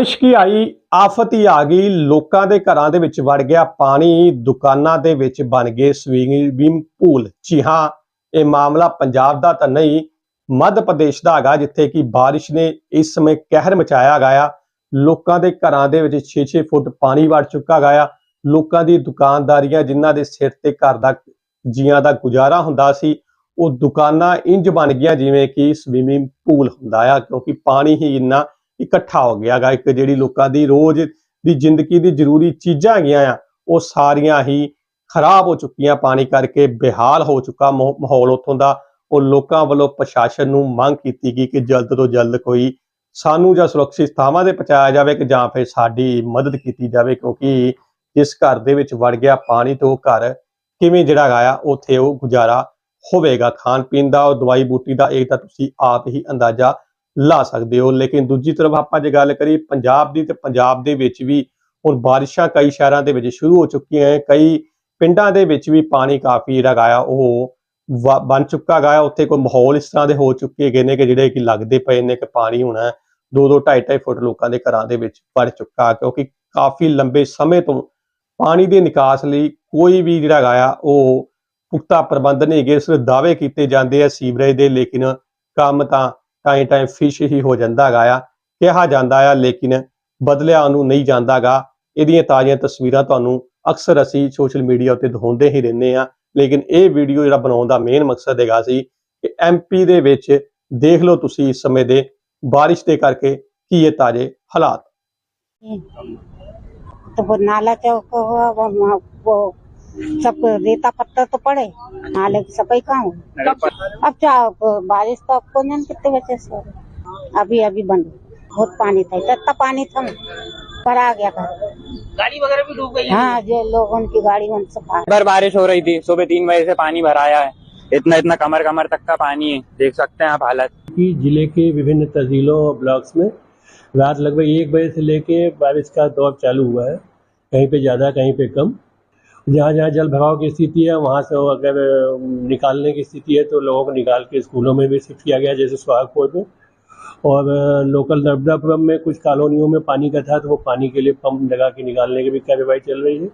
ਬਾਰਿਸ਼ ਕੀ ਆਈ, ਆਫਤ ਹੀ ਆ ਗਈ, ਲੋਕਾਂ ਦੇ ਘਰਾਂ ਦੇ ਵਿੱਚ ਵੜ ਗਿਆ ਪਾਣੀ, ਦੁਕਾਨਾਂ ਦੇ ਵਿੱਚ ਬਣ ਗਏ ਸਵੀਮਿੰਗ ਪੂਲ ਜੀ ਹਾਂ, ਇਹ ਮਾਮਲਾ ਪੰਜਾਬ ਦਾ ਤਾਂ ਨਹੀਂ, ਮੱਧ ਪ੍ਰਦੇਸ਼ ਦਾ ਹੈਗਾ, ਜਿੱਥੇ ਕਿ ਬਾਰਿਸ਼ ਨੇ ਇਸ ਸਮੇਂ ਕਹਿਰ ਮਚਾਇਆ ਗਿਆ ਲੋਕਾਂ ਦੇ ਘਰਾਂ ਦੇ ਵਿੱਚ 6-6 ਫੁੱਟ ਪਾਣੀ ਵੜ ਚੁੱਕਾ ਗਿਆ ਲੋਕਾਂ ਦੀ ਦੁਕਾਨਦਾਰੀਆਂ ਜਿਨ੍ਹਾਂ ਦੇ ਸਿਰ ਤੇ ਘਰ ਦਾ ਜੀਆਂ ਦਾ ਗੁਜ਼ਾਰਾ ਹੁੰਦਾ ਸੀ, ਉਹ ਦੁਕਾਨਾਂ ਇੰਜ ਬਣ ਗਈਆਂ ਜਿਵੇਂ ਕਿ ਸਵੀਮਿੰਗ ਪੂਲ ਹੁੰਦਾ ਆ, ਕਿਉਂਕਿ ਪਾਣੀ ਹੀ ਇੰਨਾ ਇਕੱਠਾ ਹੋ ਗਿਆ ਗਾ, ਇੱਕ ਜਿਹੜੀ ਲੋਕਾਂ ਦੀ ਰੋਜ਼ ਦੀ ਜ਼ਿੰਦਗੀ ਦੀ ਜ਼ਰੂਰੀ ਚੀਜ਼ਾਂ ਹੈਗੀਆਂ ਆ, ਉਹ ਸਾਰੀਆਂ ਹੀ ਖਰਾਬ ਹੋ ਚੁੱਕੀਆਂ, ਪਾਣੀ ਕਰਕੇ ਬੇਹਾਲ ਹੋ ਚੁੱਕਾ ਮਾਹੌਲ ਉੱਥੋਂ ਦਾ। ਉਹ ਲੋਕਾਂ ਵੱਲੋਂ ਪ੍ਰਸ਼ਾਸਨ ਨੂੰ ਮੰਗ ਕੀਤੀ ਗਈ ਕਿ ਜਲਦ ਤੋਂ ਜਲਦ ਕੋਈ ਸਾਨੂੰ ਜਾਂ ਸੁਰੱਖਿਅਤ ਥਾਵਾਂ ਤੇ ਪਹੁੰਚਾਇਆ ਜਾਵੇ ਕਿ ਜਾਂ ਫਿਰ ਸਾਡੀ ਮਦਦ ਕੀਤੀ ਜਾਵੇ, ਕਿਉਂਕਿ ਜਿਸ ਘਰ ਦੇ ਵਿੱਚ ਵੜ ਗਿਆ ਪਾਣੀ ਤੋਂ ਘਰ ਕਿਵੇਂ ਜਿਹੜਾ ਗਾਇਆ ਉੱਥੇ ਉਹ ਗੁਜ਼ਾਰਾ ਹੋਵੇਗਾ। ਖਾਣ ਪੀਣ ਦਾ, ਉਹ ਦਵਾਈ ਬੂਟੀ ਦਾ, ਇਹ ਤਾਂ ਤੁਸੀਂ ਆਪ ਹੀ ਅੰਦਾਜ਼ਾ ਲਾ ਸਕਦੇ ਹੋ। ਲੇਕਿਨ ਦੂਜੀ ਤਰਫ ਆਪਾਂ ਜੇ ਗੱਲ ਕਰੀਏ ਪੰਜਾਬ ਦੀ, ਤੇ ਪੰਜਾਬ ਦੇ ਵਿੱਚ ਵੀ ਹੁਣ ਬਾਰਿਸ਼ਾਂ ਕਈ ਸ਼ਹਿਰਾਂ ਦੇ ਵਿੱਚ ਸ਼ੁਰੂ ਹੋ ਚੁੱਕੀਆਂ ਹੈ ਕਈ ਪਿੰਡਾਂ ਦੇ ਵਿੱਚ ਵੀ ਪਾਣੀ ਕਾਫੀ ਜਿਹੜਾ ਗਾਇਆ ਉਹ ਵਾ- ਬਣ ਚੁੱਕਾ ਗਿਆ ਉੱਥੇ ਕੋਈ ਮਾਹੌਲ ਇਸ ਤਰ੍ਹਾਂ ਦੇ ਹੋ ਚੁੱਕੇ ਗਏ ਨੇ ਕਿ ਜਿਹੜੇ ਕਿ ਲੱਗਦੇ ਪਏ ਨੇ ਕਿ ਪਾਣੀ ਹੁਣ ਦੋ ਦੋ, ਢਾਈ ਢਾਈ ਫੁੱਟ ਲੋਕਾਂ ਦੇ ਘਰਾਂ ਦੇ ਵਿੱਚ ਵੜ ਚੁੱਕਾ, ਕਿਉਂਕਿ ਕਾਫੀ ਲੰਬੇ ਸਮੇਂ ਤੋਂ ਪਾਣੀ ਦੇ ਨਿਕਾਸ ਲਈ ਕੋਈ ਵੀ ਜਿਹੜਾ ਗਾਇਆ ਉਹ ਪੁਖਤਾ ਪ੍ਰਬੰਧ ਨਹੀਂ ਹੈਗੇ। ਸਿਰਫ ਦਾਅਵੇ ਕੀਤੇ ਜਾਂਦੇ ਆ ਸੀਵਰੇਜ ਦੇ, ਲੇਕਿਨ ਕੰਮ ਤਾਂ ਟਾਈਮ ਟਾਈਮ ਫਿਸ਼ ਹੀ ਹੋ ਜਾਂਦਾ ਹੈਗਾ ਆ ਕਿਹਾ ਜਾਂਦਾ ਆ ਲੇਕਿਨ ਬਦਲਿਆ ਉਹਨੂੰ ਨਹੀਂ ਜਾਂਦਾਗਾ ਇਹਦੀਆਂ ਤਾਜ਼ੀਆਂ ਤਸਵੀਰਾਂ ਤੁਹਾਨੂੰ ਅਕਸਰ ਅਸੀਂ ਸੋਸ਼ਲ ਮੀਡੀਆ ਉੱਤੇ ਦਿਖਾਉਂਦੇ ਹੀ ਰਹਿੰਦੇ ਆ ਲੇਕਿਨ ਇਹ ਵੀਡੀਓ ਜਿਹੜਾ ਬਣਾਉਣ ਦਾ ਮੇਨ ਮਕਸਦ ਹੈਗਾ ਸੀ ਕਿ ਐਮਪੀ ਦੇ ਵਿੱਚ ਦੇਖ ਲਓ ਤੁਸੀਂ ਇਸ ਸਮੇਂ ਦੇ ਬਾਰਿਸ਼ ਦੇ ਕਰਕੇ ਕੀ ਇਹ ਤਾਜ਼ੇ ਹਾਲਾਤ तो वो नाला चौक हुआ वो सब रेता पत्थर तो पड़े नाले की सफ़ाई कहाँ। हुई अब क्या बारिश तो आपको नहीं कितने बजे से अभी अभी बंद। बहुत पानी था इतना पानी था पर आ गया घर। गाड़ी वगैरह भी डूब गई हाँ? जो लोगों की गाड़ी उन सब भर बारिश हो रही थी सुबह तीन बजे से पानी भराया है। इतना इतना कमर कमर तक का पानी है देख सकते हैं आप हालत। की ज़िले के विभिन्न तहसीलों और ब्लॉक्स में रात लगभग एक बजे से लेके बारिश का दौर चालू हुआ है कहीं पे ज़्यादा कहीं पे कम। जहाँ जहाँ जल भराव की स्थिति है, वहाँ से अगर निकालने की स्थिति है तो लोगों को निकाल के स्कूलों में भी शिफ्ट किया गया, जैसे सुहागपुर में। और लोकल नर्मदापुरम में कुछ कॉलोनियों में पानी का था तो वो पानी के लिए पंप लगा के निकालने की भी कार्रवाई चल रही है।